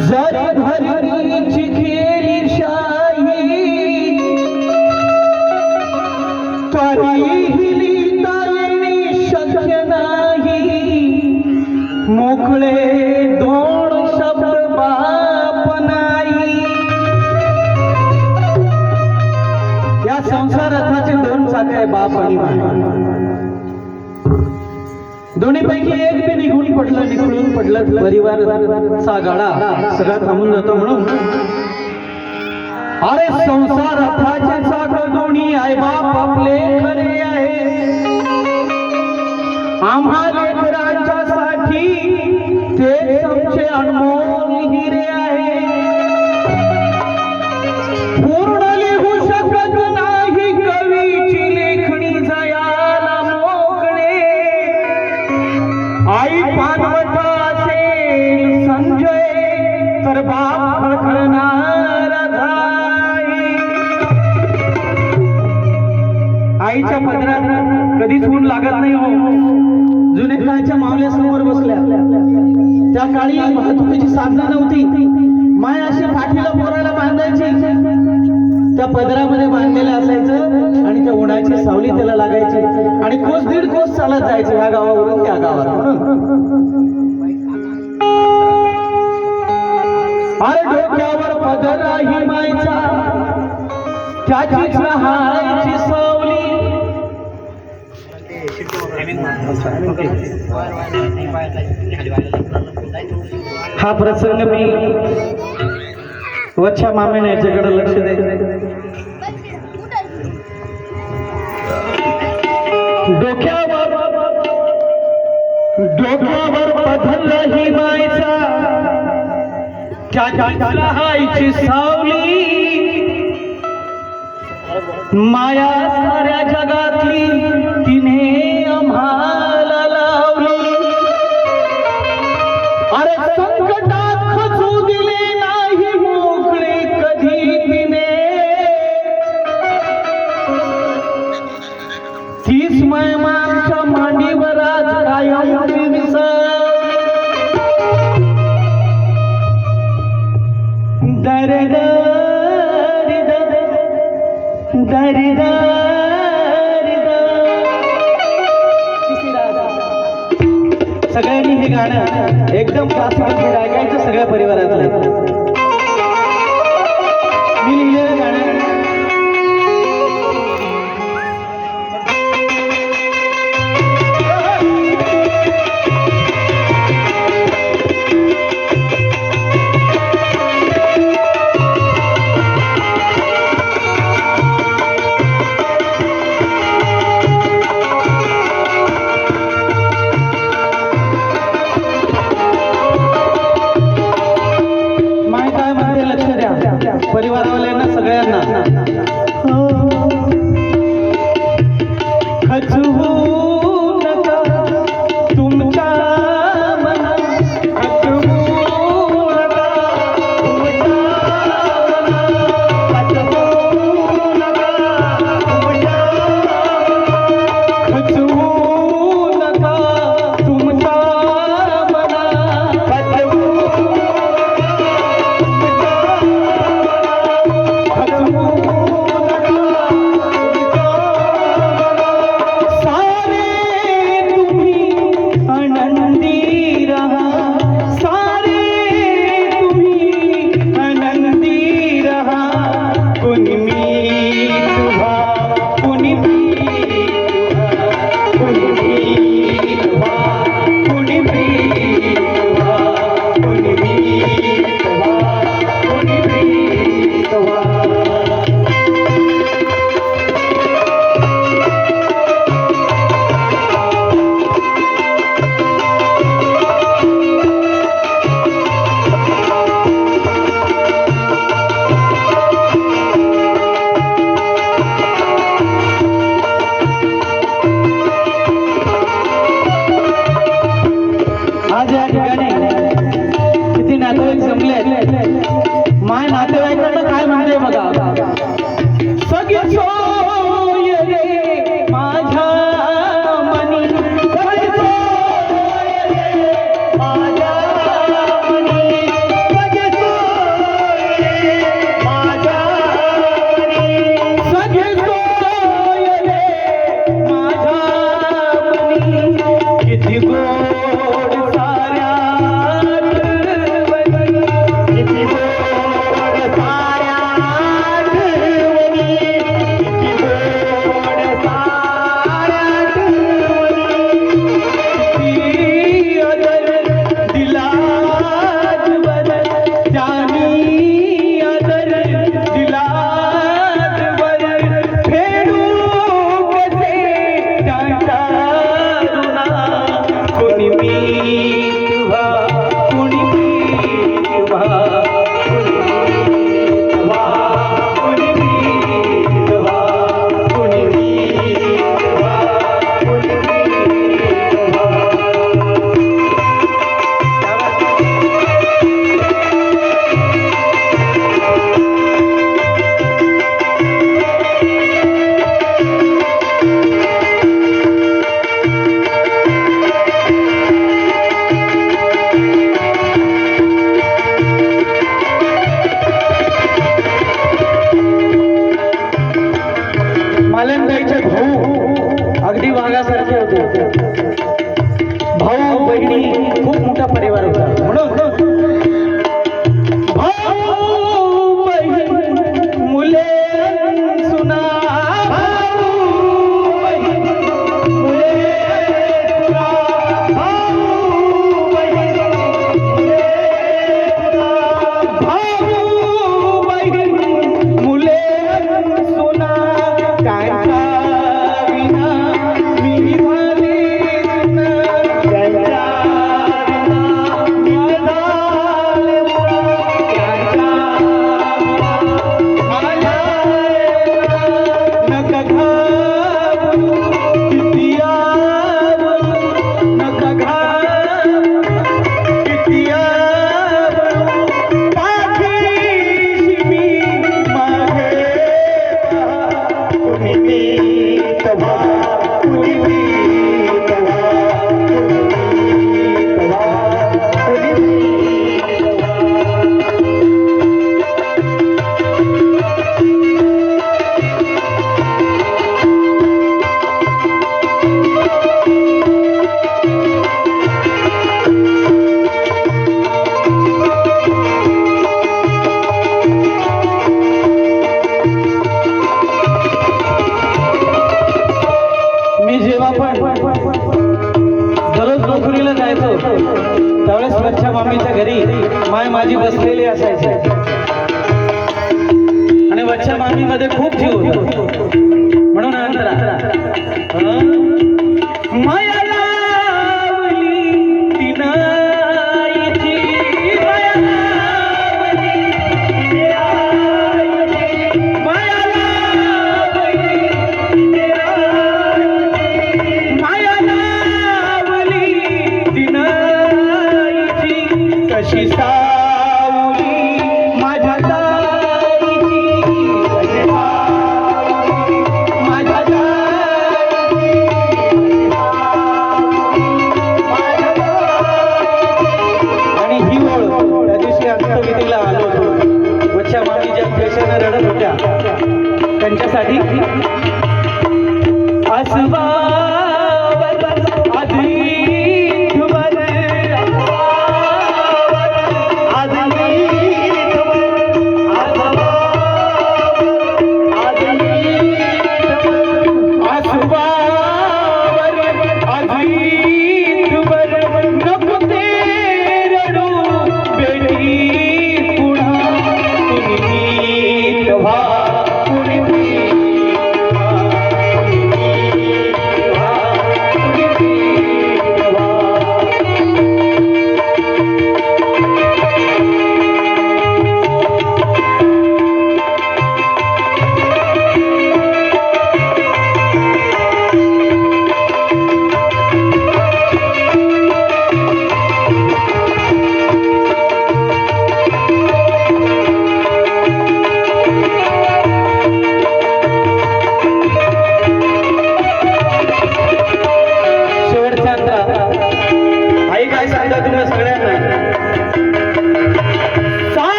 जरी शाही नाही मोकळे दोन शब्द बाप नाही. या दोन आणि दोन्हीपैकी एक बी निघून पडलं निघून पडलं. परिवारचा गाडा सगळा थांबून जातो म्हणून. अरे संसार अथाचे चाक दोन्ही आई बाप आपले खरे आहे. आम्हा लेकरांच्यासाठी ते आमचे अनमोल हिरे आईच्या पदरात कधीच ऊन लागत नाही हो. जुने काळच्या मावल्या समोर बसल्या. त्या काळी वाहतुकीची साधना नव्हती. माय अशी पाठीला पोराला बांधायची. त्या पदरामध्ये बांधलेलं असायचं आणि त्या उन्हाची सावली त्याला लागायची. आणि कोस दीड कोस चालत जायचं ह्या गावावरून त्या गावात. अरे डोक्यावर पदरा ही मायचा त्याचीच हायची सावली हा प्रसंग मी वच्छा मामेने याच्याकडे लक्ष दे. डोक्यावर डोक्यावर पधरला ही मायचा हायची सावली. माया साऱ्या जगातली तिने सगळ्यांनी हे गाणं एकदम क्लासिकल गीत ऐकायचं सगळ्या परिवारातलं भालनबाईचे भाऊ अगदी वाघासारखे होते. भाऊ बहिणी खूप मोठा परिवार होता. स्वामीच्या घरी माय माझी बसलेली असायची. आणि वच्छा मामीमध्ये खूप जीव म्हणून अंतरा